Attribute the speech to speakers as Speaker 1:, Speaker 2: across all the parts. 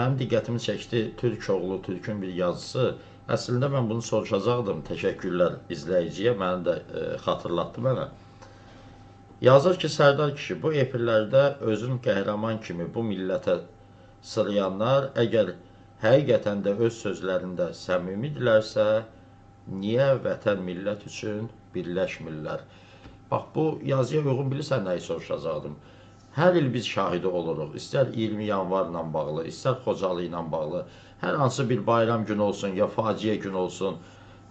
Speaker 1: mənim diqqətimi çəkdi Türkoğlu Türkün bir yazısı. Əslində mən bunu soruşacaqdım. Təşəkkürlər izləyiciyə. Məni də e, xatırlatdı mənə. Yazır ki, Sərdar kişi, bu efirlərdə özün qəhrəman kimi bu millətə sırayanlar əgər həqiqətən də öz sözlərində səmimidirlərsə, niyə vətən millət üçün birləşmirlər? Bax bu yazıya uyğun bilirsən nəyi soruşacaqdım. Hər il biz şahidi oluruq. İstər 20 yanvarla bağlı, istər Xocalı ilə bağlı, hər hansı bir bayram günü olsun, ya faciə günü olsun.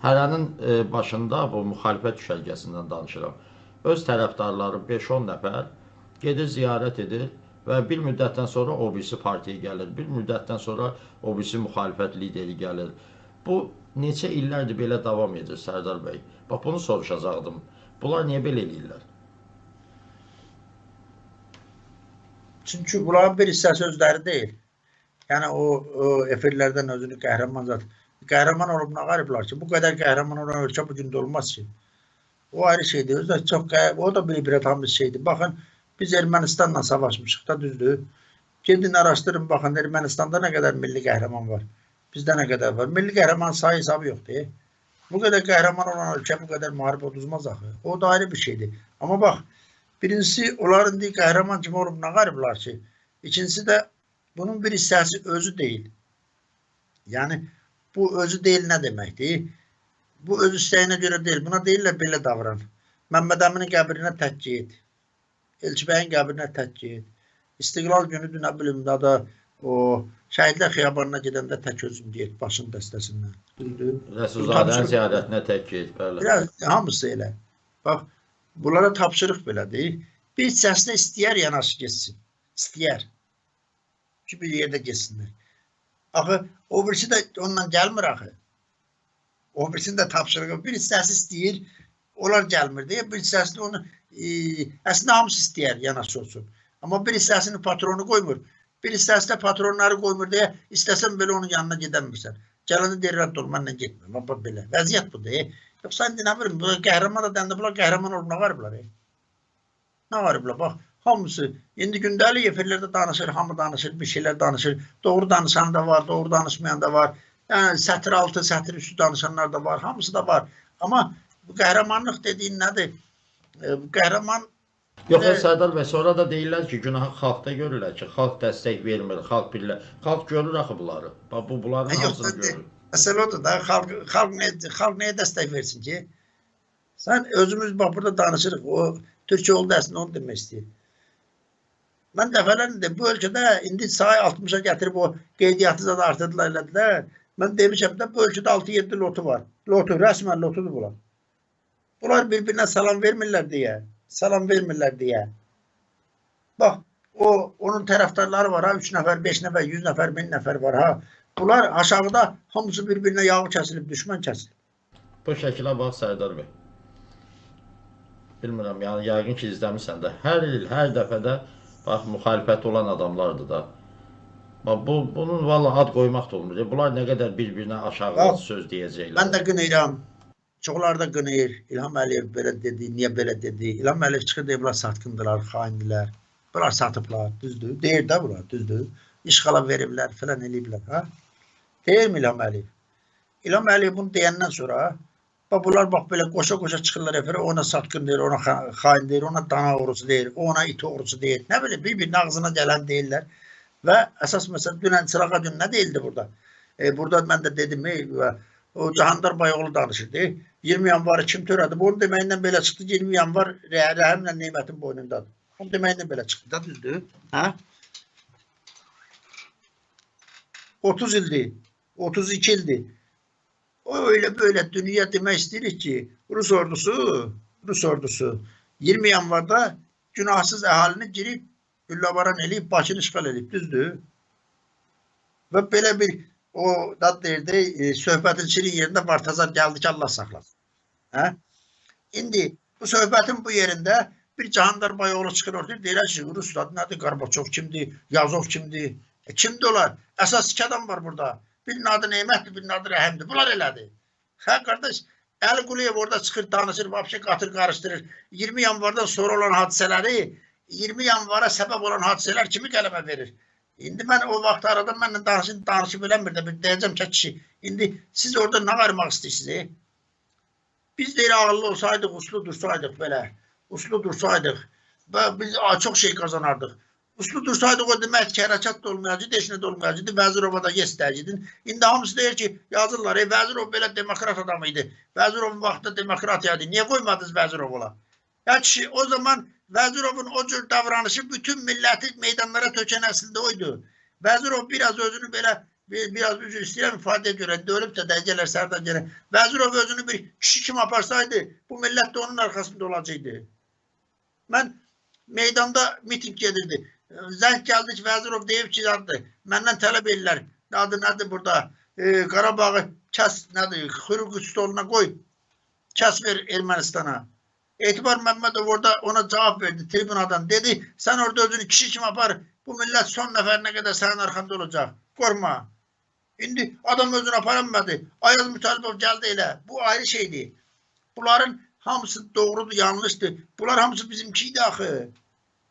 Speaker 1: Hərənin e, başında bu müxalifət düşərgəsindən danışıram. Öz tərəfdarları 5-10 nəfər gedir ziyarət edir və bir müddətdən sonra o birisi partiya gəlir, bir müddətdən sonra o birisi müxalifət lideri gəlir. Bu neçə illərdir belə davam edir Sərdar bəy. Bax bunu soruşacaqdım. Bunlar niyə belə eləyirlər?
Speaker 2: Çünki bunların bir hissəsi özləri deyil. Yəni o, o efirlərdən özünü qəhrəman zat. Qəhrəman olub nə qariblər ki, bu qədər qəhrəman olan ölkə bu gün də olmaz ki. O ayrı şeydir. Özü də çox o da bir ibrət bir şeydir. Baxın biz Ermənistanla savaşmışıq da düzdür. Gedin araşdırın baxın Ermənistanda nə qədər milli qəhrəman var. Bizdə nə qədər var. Milli qəhrəman sayı hesabı yoxdur. Bu qədər qəhrəman olan ölkə bu qədər müharibə uduzmaz axı. O da ayrı bir şeydir. Amma bax Birincisi onların indi qəhrəman kimi olub nə qariblər ki. İkincisi də bunun bir hissəsi özü deyil. Yəni bu özü deyil nə deməkdir? Bu öz istəyinə görə deyil. Buna deyirlər belə davran. Məmməd Əminin qəbrinə tək get. Elçibəyin qəbrinə tək get. İstiqlal günüdür nə bilim də da o şəhidlər xiyabanına gedəndə tək özüm get başın dəstəsindən.
Speaker 1: Rəsulzadənin ziyarətinə tək get, bəli.
Speaker 2: Biraz hamısı elə. Bax bunlara tapşırıq belədir. Bir hissəsinə istəyər yanaşı getsin. İstəyər. Ki bir yerdə getsinlər. Axı o birisi də ondan gəlmir axı. O birisinin də tapşırığı bir hissəsi istəyir, onlar gəlmir deyə bir hissəsini onu e, əslində hamısı istəyər yanaşı olsun. Amma bir hissəsini patronu qoymur. Bir hissəsi də patronları qoymur deyə istəsən belə onun yanına gedəmirsən. Gələndə deyir rədd ol, mənlə getmə. Bax bax belə. Vəziyyət budur. E. İndi nə bilim, bu qəhrəman da dəndə bunlar qəhrəman olub nə varıblar? E? Nə varıblar? Bax, hamısı indi gündəlik efirlərdə danışır, hamı danışır, bir şeylər danışır. Doğru danışan da var, doğru danışmayan da var. Yəni sətir altı, sətir üstü danışanlar da var, hamısı da var. Amma bu qəhrəmanlıq dediyin nədir? E, bu qəhrəman
Speaker 1: Yox,
Speaker 2: Elə-
Speaker 1: Sərdar bəy, sonra da deyirlər ki, günahı xalqda görürlər ki, xalq dəstək vermir, xalq birlə. Xalq görür axı bunları. Bax bu bunların hamısını görür.
Speaker 2: Məsələ da, xalq, xalq, nə, xalq nəyə dəstək versin ki? Sən özümüz bax burada danışırıq, o Türkiyə oldu əslində onu demək istəyir. Mən dəfələrlə bu ölkədə indi sayı 60-a gətirib o qeydiyyatı da artırdılar elədilər. Mən demişəm də bu ölkədə 6-7 lotu var. Lotu, rəsmən lotudur bunlar. Bunlar bir-birinə salam vermirlər deyə. Salam vermirlər deyə. Bax, o onun tərəfdarları var ha, 3 nəfər, 5 nəfər, 100 nəfər, 1000 nəfər var ha. Bunlar aşağıda hamısı bir-birinə yağı kəsilib, düşmən kəsilib.
Speaker 1: Bu şəkilə bax Sərdar bəy. Bilmirəm, yəni yəqin ki izləmirsən də. Hər il, hər dəfədə bax müxalifət olan adamlardır da. Bax bu bunun valla ad qoymaq da olmur. Bunlar nə qədər bir-birinə aşağı
Speaker 2: Bax,
Speaker 1: söz deyəcəklər.
Speaker 2: Mən də qınayıram. Çoxları da qınayır. İlham Əliyev belə dedi, niyə belə dedi? İlham Əliyev çıxır deyir, bunlar satqındılar, xaindilər. Bunlar satıblar, düzdür. Deyir də bunlar, düzdür. İşğala veriblər, filan eləyiblər, ha? Deyir mi İlham Əliyev? İlham Əliyev bunu deyəndən sonra bax bunlar bax belə qoşa-qoşa çıxırlar efirə, ona satqın deyir, ona xa- xain deyir, ona dana oğrusu deyir, ona it oğrusu deyir. Nə bilim, bir-birinin ağzına gələn deyirlər. Və əsas məsələ dünən Çırağa gün nə deyildi burada? E, burada mən də dedim, ey, və o Cahandar Bayoğlu danışırdı. 20 yanvarı kim törədi? Bu onun deməyindən belə çıxdı. 20 yanvar rə- rəhimlə Nemətin boynundadır. Onun deməyindən belə çıxdı da düzdür? Hə? 30 ildir. 32 ildir. O öyle böyle dünya demək istəyirik ki, Rus ordusu, Rus ordusu 20 yanvarda günahsız əhalini girib güllavaran eləyib, Bakını işğal eləyib, düzdür? Və belə bir o da deyirdi, e, söhbətin şirin yerində Vartazar gəldi ki, Allah saxlasın. Hə? İndi bu söhbətin bu yerində bir Cahandar Bayoğlu çıxır orada deyirlər ki, Rus adı nədir? Qarbaçov kimdir? Yazov kimdir? E, kimdir onlar? Əsas iki adam var burada. Birinin adı Neymətdir, birinin adı Rəhimdir. Bunlar elədir. Hə qardaş, Əli Quliyev orada çıxır, danışır, vəbşə qatır, qarışdırır. 20 yanvardan sonra olan hadisələri, 20 yanvara səbəb olan hadisələr kimi qələmə verir? İndi mən o vaxt arada mənlə danışıb danışıb eləmirdi. Bir deyəcəm ki, kişi, indi siz orada nə varmaq istəyirsiniz? Biz deyir ağıllı olsaydıq, uslu dursaydıq belə. Uslu dursaydıq və biz a, çox şey kazanardıq. Uslu dursaydıq o demək ki, hərəkat da olmayacaqdı, heç nə də olmayacaqdı. Vəzirova da yestəyəydin. İndi hamısı deyir ki, yazırlar, ey Vəzirov belə demokrat adam idi. Vəzirovun vaxtında demokratiya idi. Niyə qoymadınız Vəzirov ola? Ya kişi o zaman Vəzirovun o cür davranışı bütün milləti meydanlara tökən əslində oydu. Vəzirov biraz özünü belə bir, biraz üzr istəyirəm ifadə görə dönüb də dəqiqələr sərdən gələ. Vəzirov özünü bir kişi kimi aparsaydı bu millət də onun arxasında olacaqdı. Mən meydanda miting gedirdi. Zəng gəldi ki, Vəzirov deyib ki, adı, məndən tələb edirlər. Adı nədir burada? E, Qarabağı kəs nədir? Xürq stoluna qoy. Kəs ver Ermənistana. Etibar Məmmədov orada ona cavab verdi tribunadan. Dedi, sən orada özünü kişi kimi apar. Bu millət son nəfərinə qədər sənin arxanda olacaq. Qorxma. İndi adam özünü aparamadı. Ayaz Mütalibov gəldi elə. Bu ayrı şeydir. Bunların hamısı doğrudur, yanlışdır. Bunlar hamısı bizimkiydi axı.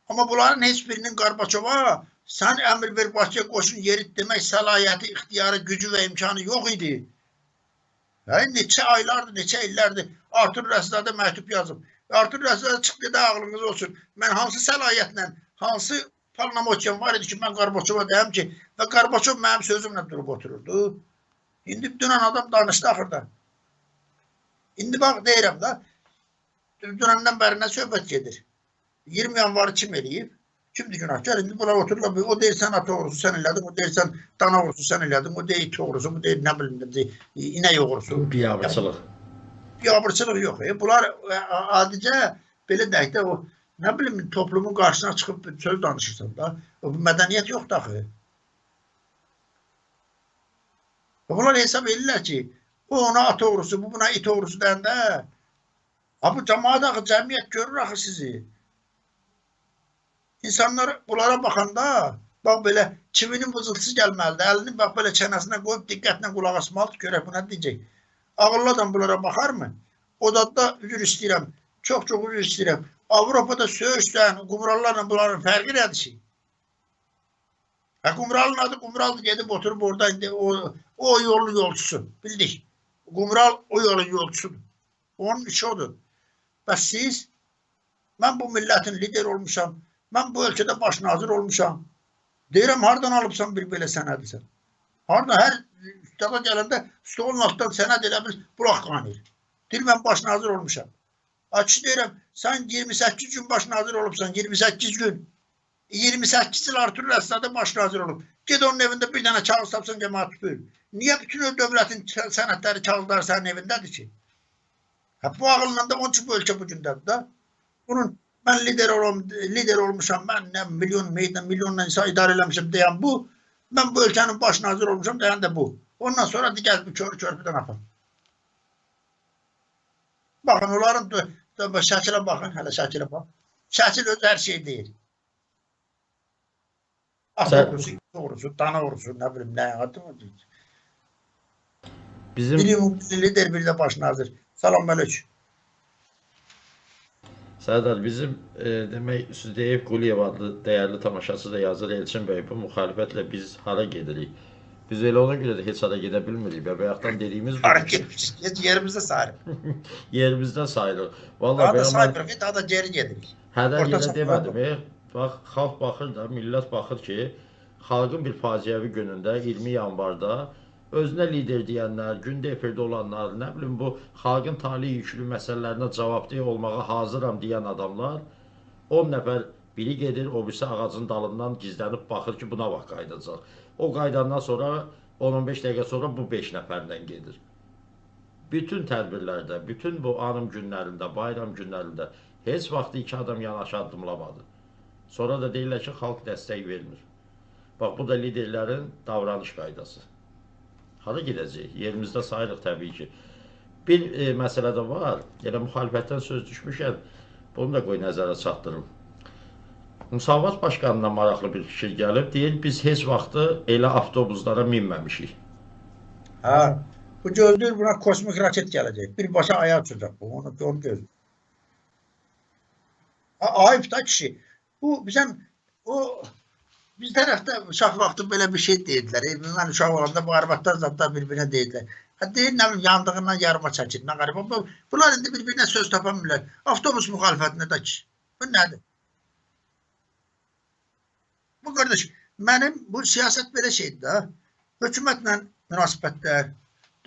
Speaker 2: Amma bunların heç birinin Qarbaçova sən əmr ver Bakıya qoşun yerit demək səlahiyyəti, ixtiyarı, gücü və imkanı yox idi. Yəni neçə aylardır, neçə illərdir Artur Rəszadə məktub yazıb. Artur Rəszadə çıxdı da ağlınız olsun. Mən hansı səlahiyyətlə, hansı parlamentçiyam var idi ki, mən Qarbaçova deyəm ki, və Qarbaçov mənim sözümlə durub otururdu. İndi dünən adam danışdı axırda. İndi bax deyirəm da, dünəndən bəri nə söhbət gedir? 20 yanvarı kim eləyib? Kimdir günahkar? İndi buna otururlar. O deyir sən ata oğrusu sən elədin, o deyir sən dana oğrusu sən elədin, o deyir it oğrusu, bu deyir nə bilim, nə deyir, inək oğrusu.
Speaker 1: Biabırçılıq.
Speaker 2: Biabırçılıq yox. E. Bunlar e, adicə belə deyək də o nə bilim toplumun qarşısına çıxıb söz danışırsan da. O, bu mədəniyyət yoxdur axı. Bunlar hesab edirlər ki, o ona at oğrusu, bu buna it oğrusu deyəndə ha bu cəmaat axı cəmiyyət görür axı sizi. İnsanlar bunlara baxanda bax belə çivinin vızıltısı gəlməlidir. Əlini bax belə çənəsinə qoyub diqqətlə qulaq asmalıdır. Görək bu nə deyəcək. Ağıllı adam bunlara baxarmı? O da da üzr istəyirəm. Çox-çox üzr istəyirəm. Avropada söyüşdən qumrallarla bunların fərqi nədir ki? Ha qumralın adı qumraldır gedib oturub orada indi o o yolun yolçusu. Bildik. Qumral o yolun yolçusudur. Onun işi odur. Bəs siz mən bu millətin lider olmuşam. Mən bu ölkədə baş nazir olmuşam. Deyirəm, hardan alıbsan bir belə sənədisən? Harda hər üstada gələndə stolun altdan sənəd elə bil bulaq qanır. Deyir, mən baş nazir olmuşam. Açı deyirəm, sən 28 gün baş nazir olubsan, 28 gün. 28 il Artur Rəssadə baş nazir olub. Ged onun evində bir dənə kağız tapsan cəmaat tüpür. Niyə bütün o dövlətin sənədləri, kağızları sənin evindədir ki? Hə, bu ağılla da onun üçün bu ölkə bu gündədir da. Bunun mən lider olum, lider olmuşam, mən nə milyon, meydan, milyonla insan idarə eləmişim deyən bu. Mən bu ölkənin baş nazir olmuşam deyən də bu. Ondan sonra digər bir kör körpüdən apar. Baxın, onların şəkilə baxın, hələ şəkilə bax. Şəkil öz hər şey
Speaker 1: Sən-
Speaker 2: oğrusu, it oğrusu, dana oğrusu, nə bilim, nə adı mı?
Speaker 1: Bizim
Speaker 2: Biri lider, biri də baş nazir. Salam əleykum.
Speaker 1: Sərdar bizim e, demək Südeyev Quliyev adlı dəyərli tamaşaçı da yazır Elçin bəy bu müxalifətlə biz hara gedirik? Biz elə ona görə də heç hara gedə bilmirik və bayaqdan dediyimiz
Speaker 2: Hara
Speaker 1: bu
Speaker 2: getmişik, yerimizdə sayırıq.
Speaker 1: yerimizdə sayılır.
Speaker 2: Daha
Speaker 1: Vallahi
Speaker 2: da
Speaker 1: mən
Speaker 2: saymırıq, daha da geri gedirik.
Speaker 1: Hədər yerə demədim. E, bax, xalq baxır da, millət baxır ki, xalqın bir faciəvi günündə 20 yanvarda özünə lider deyənlər, gündə efirdə olanlar, nə bilim bu xalqın tali yüklü məsələlərinə cavabdeh olmağa hazıram deyən adamlar 10 nəfər biri gedir, o birisi ağacın dalından gizlənib baxır ki, buna vaxt qaydacaq. O qaydandan sonra 10-15 dəqiqə sonra bu 5 nəfərlə gedir. Bütün tədbirlərdə, bütün bu anım günlərində, bayram günlərində heç vaxt iki adam yanaşı addımlamadı. Sonra da deyirlər ki, xalq dəstək vermir. Bax, bu da liderlərin davranış qaydası. Hara gedəcək? Yerimizdə sayırıq təbii ki. Bir e, məsələ də var. Elə müxalifətdən söz düşmüşkən, bunu da qoy nəzərə çatdırım. Müsavat başqanına maraqlı bir fikir gəlib. Deyir, biz heç vaxtı elə avtobuslara minməmişik.
Speaker 2: Ha, bu gözlüyür buna kosmik raket gələcək. Birbaşa aya uçacaq bu. Onu, onu göz. Ha, ayıp da kişi. Bu bizden o Biz tərəfdə uşaq vaxtı belə bir şey deyirlər. E, Mən uşaq olanda bu arvadlar zadlar bir-birinə deyirlər. Ha, deyir nə bilim yandığından yarıma çəkir. Nə qarib. Bu- Bunlar indi bir-birinə söz tapa bilmirlər. Avtobus müxalifətində də ki. Bu nədir? Bu qardaş, mənim bu siyasət belə şeydir də. Hökumətlə münasibətlər,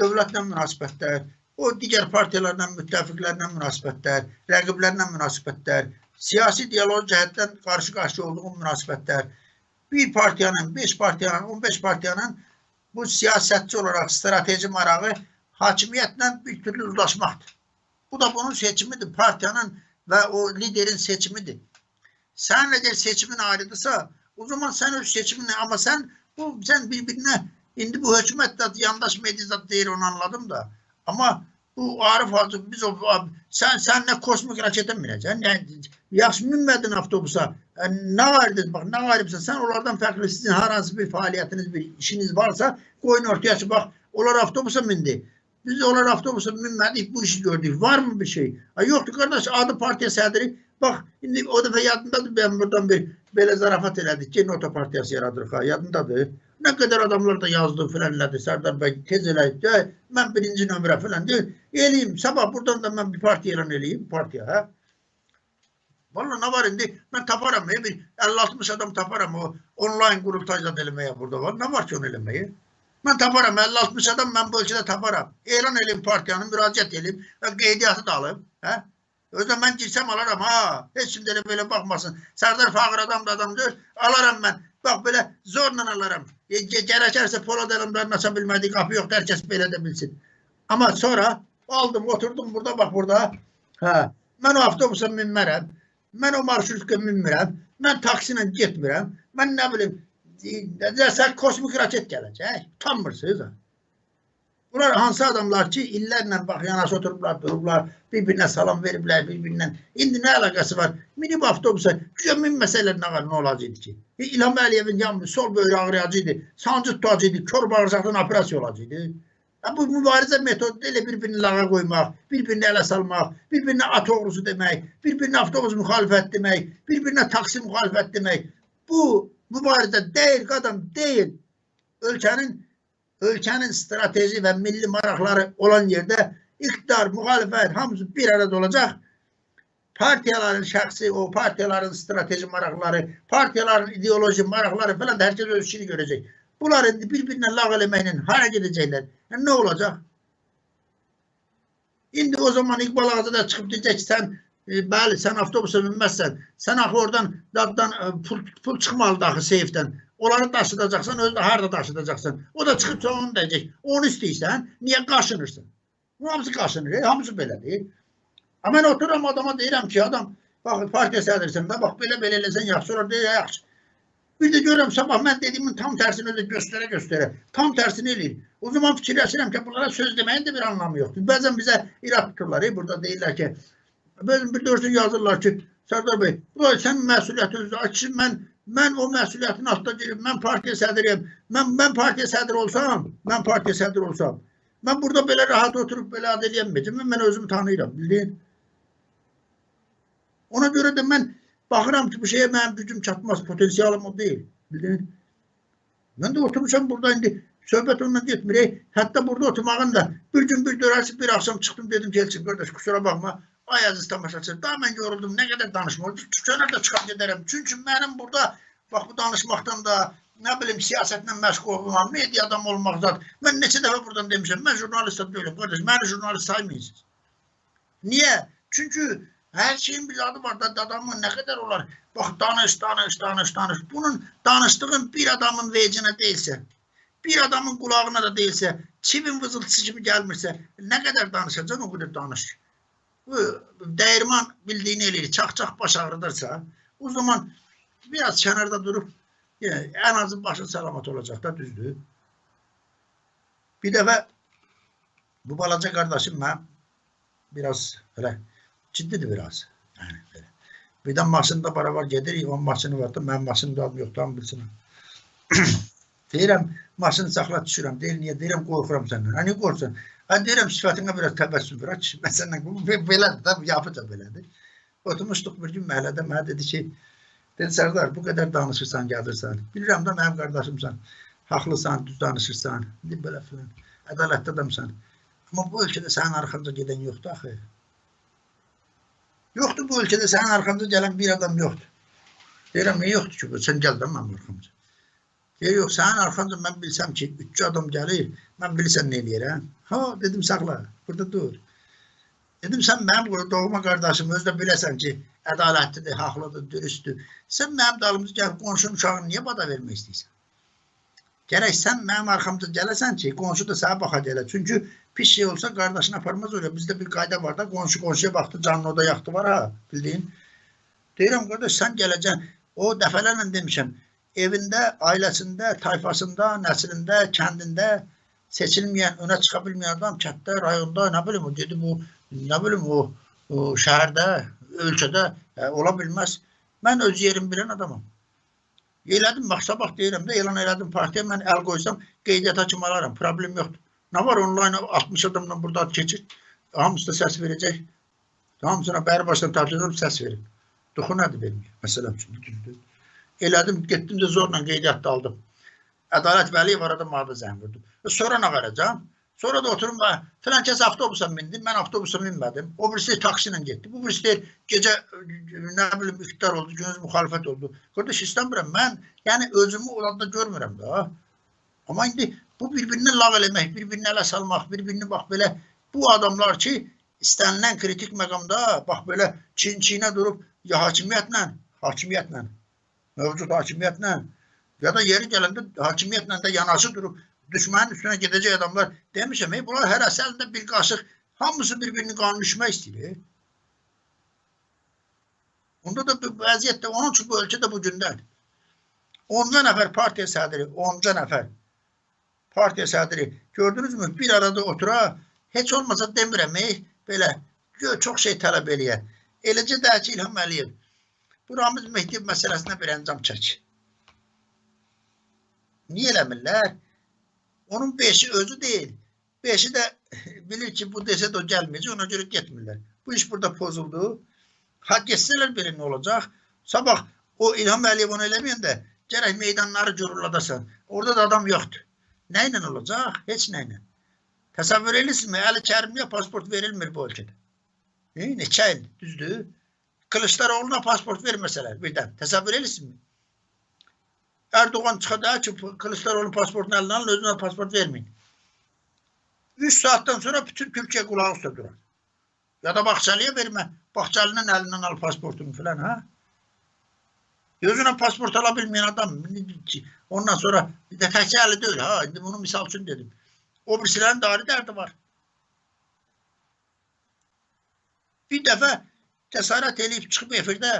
Speaker 2: dövlətlə münasibətlər, o digər partiyalarla, müttəfiqlərlə münasibətlər, rəqiblərlə münasibətlər, siyasi dialoq cəhətdən qarşı-qarşı olduğum münasibətlər, bir partiyanın, 5 partiyanın, 15 partiyanın bu siyasətçi olaraq strateji marağı hakimiyyətlə bir türlü uzlaşmaqdır. Bu da bunun seçimidir. Partiyanın və o liderin seçimidir. Sən əgər seçimin ayrıdırsa, o zaman sən öz seçiminlə, amma sən bu sən bir-birinə indi bu hökumət də yandaş mediada deyir onu anladım da. Amma bu Arif Hacı biz o sən sən nə kosmik raketə minəcəksən, nə yaxşı minmədin avtobusa. E, nə vardı bax, nə varıbsa sən onlardan fərqli sizin hər hansı bir fəaliyyətiniz, bir işiniz varsa, qoyun ortaya ki, bax, onlar avtobusa mindi. Biz onlar avtobusa minmədik, bu işi gördük. Var mı bir şey? Ha, yoktu kardeş, adı partiya sədri. Bax, indi o dəfə yadındadır, ben buradan bir belə zarafat elədik ki, nota partiyası yaradırıq ha, yadındadır. Nə qədər adamlar da yazdı filan elədi, Sərdar bəy tez elədi, "Ay, mən birinci nömrə filan deyir. Eləyim, sabah buradan da mən bir partiya elan eləyim, partiya, hə? Valla nə var indi? Mən taparam, e, bir 50-60 adam taparam o online qurultayla eləməyə burada var. Nə var ki onu eləməyə? Mən taparam, 50-60 adam mən bu ölkədə taparam. Elan eləyim partiyanı, müraciət eləyim, və qeydiyyatı da alım, hə? Özə mən girsəm alaram ha. Heç kim də elə belə baxmasın. Sərdar fağır adam da adam deyil. Alaram mən. Bax belə zorla alaram. E, Gərəkərsə Polad əlimdən aça bilmədiyi qapı yoxdur. Hər kəs belə də bilsin. Amma sonra aldım, oturdum burada bax burada. Hə. Mən o avtobusa minmərəm. Mən o marşrutka minmirəm. Mən taksi ilə getmirəm. Mən nə bilim sən kosmik raket gələcək. Utanmırsınız ha. Bunlar hansı adamlar ki illərlə bax yanaşı oturublar, durublar, bir-birinə salam veriblər, bir-birindən. İndi nə əlaqəsi var? Minib avtobusa güya minməsələr nə, nə olacaqdı ki? E, İlham Əliyevin yanı sol böyrü ağrıyacaqdı, sancı tutacaqdı, kör bağırsaqdan operasiya olacaqdı. Ha, bu mübarizə metodu elə bir-birini lağa qoymaq, bir-birini ələ salmaq, bir-birinə at oğrusu demək, bir-birinə avtobus müxalifət demək, bir-birinə taksi müxalifət demək. Bu mübarizə deyil, qadın deyil. Ölkənin ölkənin strateji və milli maraqları olan yerdə iqtidar, müxalifət hamısı bir arada olacaq. Partiyaların şəxsi, o partiyaların strateji maraqları, partiyaların ideoloji maraqları falan da hər kəs öz işini görəcək. Bunlar indi bir-birinə lağ eləməklə hara gedəcəklər? Yəni, nə olacaq? İndi o zaman İqbal Ağacı da çıxıb deyəcək ki, sən e, bəli, sən avtobusa minməzsən. Sən axı oradan daddan e, pul, pul çıxmalıdır axı seyfdən. Onları daşıdacaqsan, özü də harda daşıdacaqsan. O da çıxıb sonra onu deyəcək. Onu istəyirsən, niyə qaşınırsan? Bu hamısı qaşınır, e, hamısı belədir. Amma mən otururam adama deyirəm ki, adam bax partiya sədrisən də bax belə-belə eləsən yaxşı olar deyə yaxşı. Bir də görürəm sabah mən dediyimin tam tərsini özü göstərə göstərə. Tam tərsini eləyir. O zaman fikirləşirəm ki, bunlara söz deməyin də bir anlamı yoxdur. Bəzən bizə irad tuturlar, e, burada deyirlər ki, dörsün yazırlar ki, Sərdar bəy, sən məsuliyyəti özü aç, mən mən o məsuliyyətin altında deyirəm, mən partiya sədriyəm. Mən mən partiya sədri olsam, mən partiya sədri olsam, mən burada belə rahat oturub belə ad eləyəməyəcəm. Mən, özümü tanıyıram, bildin? Ona görə də mən baxıram ki, bu şeyə mənim gücüm çatmaz, potensialım o deyil. Bildin? Mən də oturmuşam burada indi söhbət onunla getmir. e. Hətta burada oturmağın da bir gün bir dörərsi bir axşam çıxdım dedim ki, Elçin qardaş kusura baxma. Ay əziz tamaşaçı, daha mən yoruldum. Nə qədər danışmaq. Tükənər də çıxıb gedərəm. Çünki mənim burada bax bu danışmaqdan da nə bilim siyasətlə məşğul olmam, media adam olmaq zat. Mən neçə dəfə buradan demişəm. Mən jurnalist deyiləm qardaş. Məni jurnalist saymayırsınız. Niyə? Çünki hər şeyin bir adı var da adamın nə qədər olar. Bax danış, danış, danış, danış. Bunun danışdığın bir adamın vecinə deyilsə, bir adamın qulağına da deyilsə, çivin vızıltısı kimi gəlmirsə, nə qədər danışacaksın o qədər danış. Bu dəyirman bildiyini eləyir, çax-çax baş ağrıdırsa, o zaman biraz kənarda durub yəni, ən azı başın salamat olacaq da düzdür. Bir dəfə bu balaca qardaşım mən biraz belə ciddidir biraz. Yəni belə. Birdən maşında barabar gedirik, onun maşını var da, mənim maşınım da yoxdan bilsin. deyirəm, maşını saxla düşürəm. Deyir, niyə? Deyirəm, qorxuram səndən. Ha, niyə Ha, deyirəm, sifətinə biraz təbəssüm ver. Aç, mən səndən, bu be- belədir də, bu yapıca belədir. Oturmuşduq bir gün məhəllədə, mənə dedi ki, Dedi Sərdar, bu qədər danışırsan, gəlirsən. Bilirəm də mənim qardaşımsan. Haqlısan, düz danışırsan. İndi belə filan. Ədalətli adamsan. Amma bu ölkədə sənin arxanca gedən yoxdur axı. Yoxdur bu ölkədə sənin arxanca gələn bir adam yoxdur. Deyirəm, yoxdur ki bu? Sən gəl də mənim arxamca. Deyir, yox, sənin arxanca mən bilsəm ki, üç adam gəlir, mən bilirsən nə eləyərəm? Ha, dedim, saxla, burada dur. Dedim, sən mənim doğma qardaşım, özü də biləsən ki, ədalətlidir, haqlıdır, dürüsttür. Sən mənim dalımızı gəl, qonşunun uşağını niyə bada vermək istəyirsən? Gərək sən mənim arxamca gələsən ki, qonşu da sənə baxa gələ. Çünki pis şey olsa qardaşını aparmaz oraya. Bizdə bir qayda var da, qonşu qonşuya baxdı, canlı oda yaxdı var ha, bildiyin. Deyirəm, qardaş, sən gələcəksən. O dəfələrlə demişəm, evində, ailəsində, tayfasında, nəslində, kəndində seçilməyən, önə çıxa bilməyən adam kənddə, rayonda, nə bilim o dedi bu, nə bilim o, o şəhərdə, ölkədə e, ola bilməz. Mən öz yerimi bilən adamam. Elədim, bax sabah deyirəm də, elan elədim partiya, mən əl qoysam qeydiyyata kimi alaram, problem yoxdur. Nə var onlayn 60 adamla burada keçir, hamısı da səs verəcək. Hamısına bəri başdan tartışıb səs verir. Duxu nədir vermir? Məsələn üçün. Elədim, getdim də zorla qeydiyyatda aldım. Ədalət Vəliyev arada mənə zəng vurdu. E, Sonra nə qaracam? Sonra da oturum və filan kəs avtobusa mindi, mən avtobusa minmədim. O birisi taksi ilə getdi. Bu birisi deyir, gecə e, nə bilim iqtidar oldu, gündüz müxalifət oldu. Qardaş istəmirəm mən, yəni özümü olanda görmürəm də. Amma indi bu bir-birini lav eləmək, bir-birini ələ salmaq, bir-birini bax belə bu adamlar ki, istənilən kritik məqamda bax belə çin-çinə durub ya hakimiyyətlə, hakimiyyətlə, mövcud hakimiyyətlə ya da yeri gələndə hakimiyyətlə də yanaşı durub düşmənin üstünə gedəcək adamlar demişəm, ey, bunlar hər əsərində bir qaşıq hamısı bir-birini qanun içmək istəyir. Onda da bu vəziyyətdə onun üçün bu ölkədə bu gündədir. Onca nəfər partiya sədri, onca nəfər partiya sədri gördünüzmü? Bir arada otura, heç olmasa demirəm, ey, belə çox şey tələb eləyə. Eləcə də ki, İlham Əliyev bu Ramiz Mehdiyev məsələsinə bir əncam çək. Niyə eləmirlər? Onun beşi özü deyil. Beşi de bilir ki bu desə də o gəlməyəcək, ona görə getmirlər. Bu iş burada pozuldu. Ha geçsələr belə nə olacaq? Sabah o İlham Əliyev onu eləməyəndə gərək meydanları gürülladasan. Orada da adam yoxdur. Nə ilə olacaq? Heç nə ilə. Təsəvvür edirsinizmi? Əli Kərimliyə pasport verilmir bu ölkədə. E, neçə il, düzdür? Kılıçdaroğlu'na pasport verməsələr birdən. Təsəvvür edirsinizmi? Erdoğan çıxacaq ki, Kılıçdaroğlu pasportunu əlinə alın, özünə pasport verməyin. 3 saatdan sonra bütün Türkiye kulağı üstə durar. Ya da Bahçeli'ye vermə. Bahçeli'nin elinden al pasportunu falan ha. Gözüne pasport alabilmeyen adam ondan sonra bir de təkcə əli deyil ha. İndi bunu misal üçün dedim. O birisilərin de ayrı derdi var. Bir dəfə cəsarət eləyib çıxıb efirdə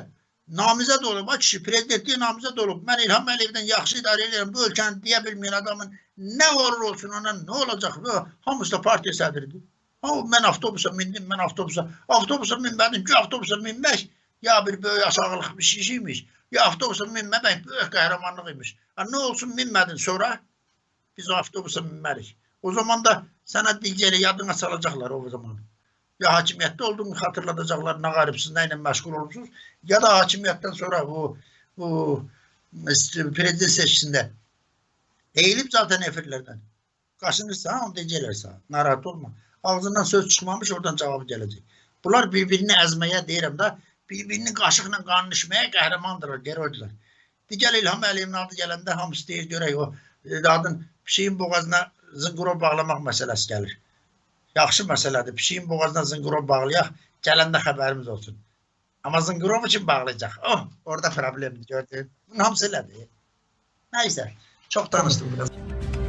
Speaker 2: namizəd olub, ha kişi prezidentliyə namizəd olub. Mən İlham Əliyevdən yaxşı idarə edirəm. Bu ölkəni deyə bilməyən adamın nə olur olsun ona nə olacaq? Bu, hamısı da partiya sədridir. Ha, mən avtobusa mindim, mən avtobusa. Avtobusa minmədim ki, avtobusa minmək ya bir böyük aşağılıq bir şeymiş, ya avtobusa minməmək böyük qəhrəmanlıq imiş. Ha, nə olsun minmədin sonra? Biz avtobusa minmərik. O zaman da sənə digəri yadına salacaqlar o zaman. Ya hakimiyyətdə olduğunu xatırladacaqlar, nə qaribsiz, nə ilə məşğul olursunuz. Ya da hakimiyyətdən sonra bu, bu prezident seçkisində eğilip zaten efirlerden. Kaşınırsa onu diyeceklerse. Narahat olma. Ağzından söz çıkmamış oradan cevabı gelecek. Bunlar birbirini ezmeye deyirəm da birbirini qaşıqla qanlaşmaya qəhrəmandırlar, geroydular. Digər İlham Əliyevin adı gələndə hamısı deyir görək o e, adın pişiyin boğazına zınqırov bağlamaq məsələsi gəlir. Yaxşı məsələdir. Pişiyin boğazına zınqırov bağlayaq, gələndə xəbərimiz olsun. Amma zınqırov için bağlayacaq. Oh, orada problemdir gördün. Bunun hamısı elədir. Nəysə, çox danışdım biraz.